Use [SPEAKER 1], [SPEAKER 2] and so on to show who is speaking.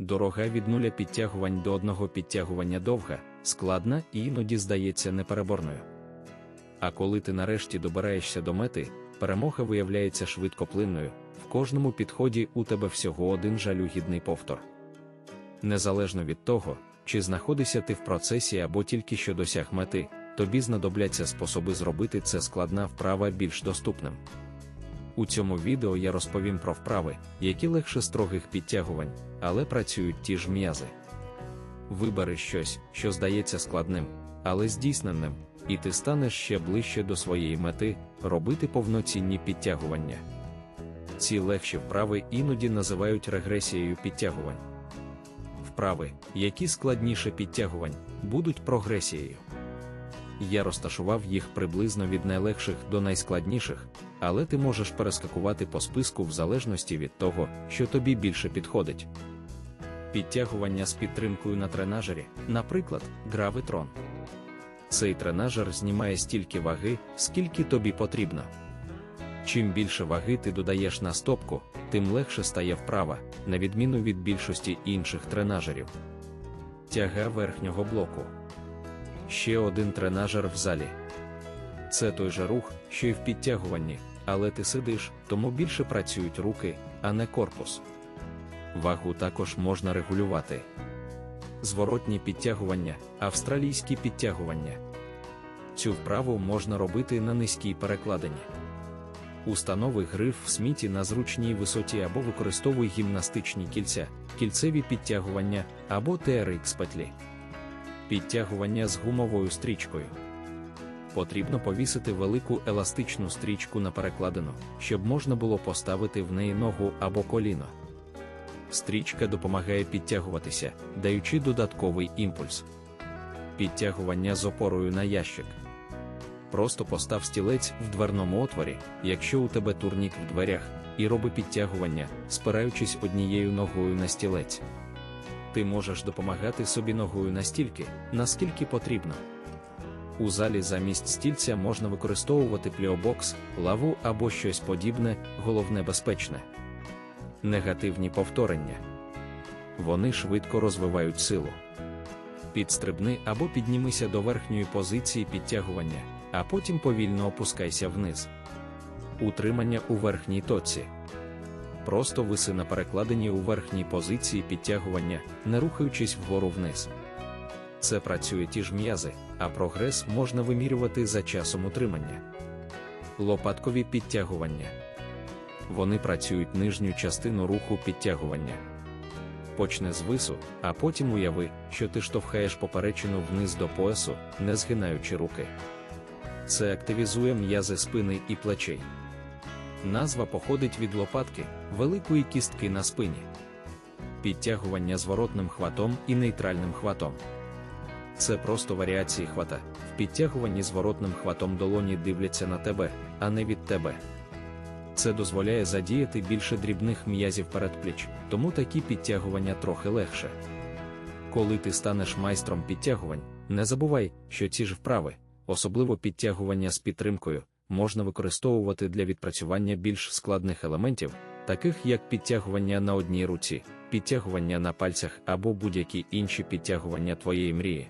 [SPEAKER 1] Дорога від нуля підтягувань до одного підтягування довга, складна і іноді здається непереборною. А коли ти нарешті добираєшся до мети, перемога виявляється швидкоплинною, в кожному підході у тебе всього один жалюгідний повтор. Незалежно від того, чи знаходишся ти в процесі або тільки що досяг мети, тобі знадобляться способи зробити це складна вправа більш доступним. У цьому відео я розповім про вправи, які легше строгих підтягувань, але працюють ті ж м'язи. Вибери щось, що здається складним, але здійсненним, і ти станеш ще ближче до своєї мети робити повноцінні підтягування. Ці легші вправи іноді називають регресією підтягувань. Вправи, які складніше підтягувань, будуть прогресією. Я розташував їх приблизно від найлегших до найскладніших, але ти можеш перескакувати по списку в залежності від того, що тобі більше підходить. Підтягування з підтримкою на тренажері, наприклад, гравитрон. Цей тренажер знімає стільки ваги, скільки тобі потрібно. Чим більше ваги ти додаєш на стопку, тим легше стає вправа, на відміну від більшості інших тренажерів. Тяга верхнього блоку. Ще один тренажер в залі. Це той же рух, що й в підтягуванні, але ти сидиш, тому більше працюють руки, а не корпус. Вагу також можна регулювати. Зворотні підтягування, австралійські підтягування. Цю вправу можна робити на низькій перекладині. Установи гриф в сміті на зручній висоті або використовуй гімнастичні кільця, кільцеві підтягування або TRX петлі. Підтягування з гумовою стрічкою. Потрібно повісити велику еластичну стрічку на перекладину, щоб можна було поставити в неї ногу або коліно. Стрічка допомагає підтягуватися, даючи додатковий імпульс. Підтягування з опорою на ящик. Просто постав стілець в дверному отворі, якщо у тебе турнік в дверях, і роби підтягування, спираючись однією ногою на стілець. Ти можеш допомагати собі ногою настільки, наскільки потрібно. У залі замість стільця можна використовувати пліобокс, лаву або щось подібне, головне безпечне. Негативні повторення. Вони швидко розвивають силу. Підстрибни або піднімися до верхньої позиції підтягування, а потім повільно опускайся вниз. Утримання у верхній точці. Просто виси на перекладині у верхній позиції підтягування, не рухаючись вгору вниз. Це працює ті ж м'язи, а прогрес можна вимірювати за часом утримання. Лопаткові підтягування. Вони працюють нижню частину руху підтягування. Почне з вису, а потім уяви, що ти штовхаєш поперечину вниз до поясу, не згинаючи руки. Це активізує м'язи спини і плечей. Назва походить від лопатки, великої кістки на спині. Підтягування зворотним хватом і нейтральним хватом. Це просто варіації хвата. В підтягуванні зворотним хватом долоні дивляться на тебе, а не від тебе. Це дозволяє задіяти більше дрібних м'язів передпліч, тому такі підтягування трохи легше. Коли ти станеш майстром підтягувань, не забувай, що ці ж вправи, особливо підтягування з підтримкою, можна використовувати для відпрацювання більш складних елементів, таких як підтягування на одній руці, підтягування на пальцях або будь-які інші підтягування твоєї мрії.